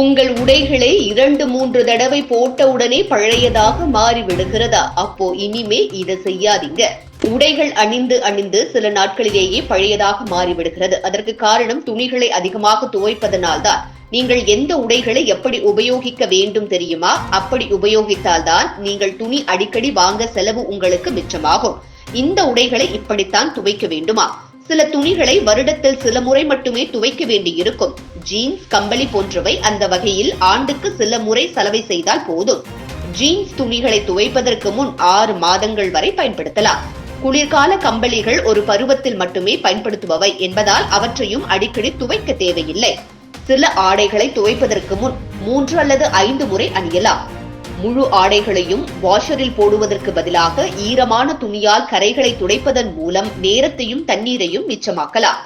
உங்கள் உடைகளை இரண்டு மூன்று தடவை போட்டவுடனே பழையதாக மாறிவிடுகிறதா? அப்போ இனிமே இதை செய்யாதீங்க. உடைகள் அணிந்து அணிந்து சில நாட்களிலேயே பழையதாக மாறிவிடுகிறது. அதற்கு காரணம் துணிகளை அதிகமாக துவைப்பதனால்தான். நீங்கள் எந்த உடைகளை எப்படி உபயோகிக்க வேண்டும் தெரியுமா? அப்படி உபயோகித்தால்தான் நீங்கள் துணி அடிக்கடி வாங்க செலவு உங்களுக்கு மிச்சமாகும். இந்த உடைகளை இப்படித்தான் துவைக்க வேண்டுமா? சில துணிகளை வருடத்தில் சில முறை மட்டுமே துவைக்க வேண்டியிருக்கும். ஜீன்ஸ் கம்பளி போன்றவை அந்த வகையில் ஆண்டுக்கு சில முறை சலவை செய்தால் போதும். ஜீன்ஸ் துணிகளை துவைப்பதற்கு முன் ஆறு மாதங்கள் வரை பயன்படுத்தலாம். குளிர்கால கம்பளிகள் ஒரு பருவத்தில் மட்டுமே பயன்படுத்துபவை என்பதால் அவற்றையும் அடிக்கடி துவைக்க தேவையில்லை. சில ஆடைகளை துவைப்பதற்கு முன் மூன்று அல்லது ஐந்து முறை அணியலாம். முழு ஆடைகளையும் வாஷரில் போடுவதற்கு பதிலாக ஈரமான துணியால் கரைகளை துடைப்பதன் மூலம் நேரத்தையும் தண்ணீரையும் மிச்சமாக்கலாம்.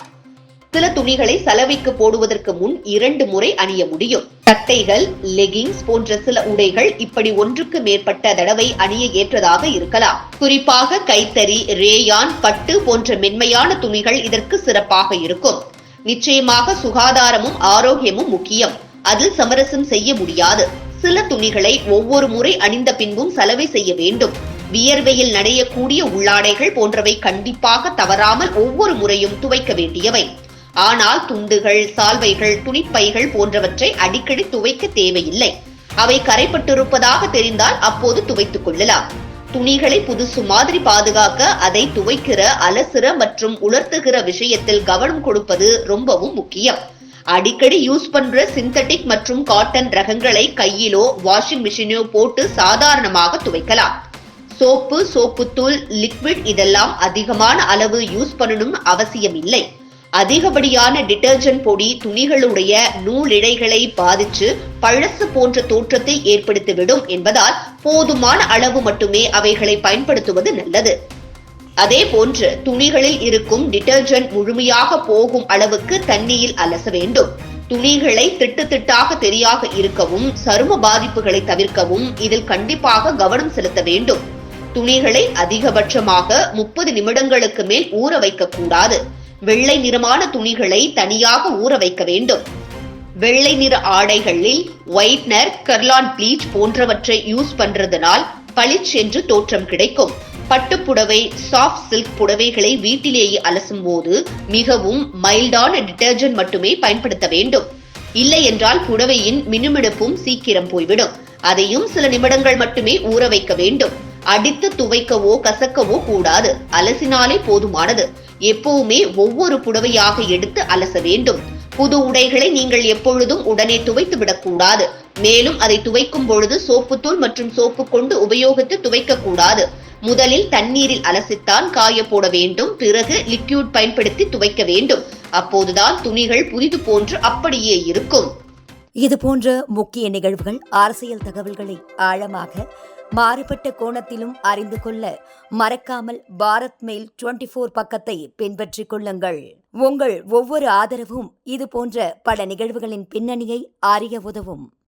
சில துணிகளை சலவைக்கு போடுவதற்கு முன் இரண்டு முறை அணிய முடியும். சட்டைகள் லெகிங்ஸ் போன்ற சில உடைகள் இப்படி ஒன்றுக்கு மேற்பட்ட தடவை அணிய ஏற்றதாக இருக்கலாம். குறிப்பாக கைத்தறி ரேயான் பட்டு போன்ற மென்மையான துணிகள் இதற்கு சிறப்பாக இருக்கும். நிச்சயமாக சுகாதாரமும் ஆரோக்கியமும் முக்கியம். அதில் சமரசம் செய்ய முடியாது. சில துணிகளை ஒவ்வொரு முறை அணிந்த பின்பும் சலவை செய்ய வேண்டும். வியர்வையில் நடையக்கூடிய உள்ளாடைகள் போன்றவை கண்டிப்பாக தவறாமல் ஒவ்வொரு முறையும் துவைக்க வேண்டியவை. ஆனால் துண்டுகள் சால்வைகள் துணிப்பைகள் போன்றவற்றை அடிக்கடி துவைக்க தேவையில்லை. அவை கரைப்பட்டிருப்பதாக தெரிந்தால் அப்போது துவைத்துக் கொள்ளலாம். துணிகளை புதுசு மாதிரி பாதுகாக்க அதை துவைக்கிற அலசுற மற்றும் உலர்த்துகிற விஷயத்தில் கவனம் கொடுப்பது ரொம்பவும் முக்கியம். அடிக்கடி யூஸ் பண்ற சிந்தட்டிக் மற்றும் காட்டன் ரகங்களை கையிலோ வாஷிங் மிஷினோ போட்டு சாதாரணமாக துவைக்கலாம். சோப்பு சோப்புத்தூள் லிக்விட் இதெல்லாம் அதிகமான அளவு யூஸ் பண்ணணும் அவசியம் இல்லை அதிகப்படியான டிட்டர்ஜென்ட் பொடி துணிகளுடைய நூலிழைகளை பாதிச்சு பழசு போன்ற தோற்றத்தை ஏற்படுத்திவிடும் என்பதால் போதுமான அளவு மட்டுமே அவைகளை பயன்படுத்துவது நல்லது. அதே போன்று துணிகளில் இருக்கும் டிட்டர்ஜென்ட் முழுமையாக போகும் அளவுக்கு தண்ணியில் அலச வேண்டும். துணிகளை திட்டு திட்டாக தெரியாக இருக்கவும் சரும பாதிப்புகளை தவிர்க்கவும் இதில் கண்டிப்பாக கவனம் செலுத்த வேண்டும். துணிகளை அதிகபட்சமாக முப்பது நிமிடங்களுக்கு மேல் ஊற வைக்க கூடாது. வெள்ளை நிறமான துணிகளை தனியாக ஊற வைக்க வேண்டும். வெள்ளை நிற ஆடைகளில் ஒயிட்னர் கர்லான் ப்ளீச் போன்றவற்றை யூஸ் பண்றதுனால் பளிச் என்று தோற்றம் கிடைக்கும். பட்டுப்புடவை சாஃப்ட் சில்க் புடவைகளை வீட்டிலேயே அலசும் போது மிகவும் மைல்டான டிட்டர்ஜென்ட் மட்டுமே பயன்படுத்த வேண்டும். இல்லை என்றால் புடவையின் மினுமினுப்பும் சீக்கிரம் போய்விடும். அதையும் சில நிமிடங்கள் மட்டுமே ஊற வைக்க வேண்டும். அடித்து துவைக்கவோ கசக்கவோ கூடாது. அலசினாலே போதுமானது. எப்பவுமே ஒவ்வொரு புடவையாக எடுத்து அலச வேண்டும். புது உடைகளை நீங்கள் எப்பொழுதும் உடனே துவைத்து விடக்கூடாது. மேலும் அதை துவைக்கும் பொழுது சோப்புத்தூள் மற்றும் சோப்பு கொண்டு உபயோகித்து துவைக்க கூடாது முதலில் தண்ணீரில் அலசித்தான் காய போட வேண்டும். பிறகு லிக்யூட் பயன்படுத்தி துவைக்க வேண்டும். அப்போதுதான் துணிகள் புதிது போன்று அப்படியே இருக்கும். இது போன்ற முக்கிய நிகழ்வுகள் அரசியல் தகவல்களை ஆழமாக மாறுபட்ட கோணத்திலும் அறிந்து கொள்ள மறக்காமல் பாரத் மெயில் டுவெண்டி ஃபோர் பக்கத்தை பின்பற்றிக் கொள்ளுங்கள். உங்கள் ஒவ்வொரு ஆதரவும் இது போன்ற பல நிகழ்வுகளின் பின்னணியை அறிய உதவும்.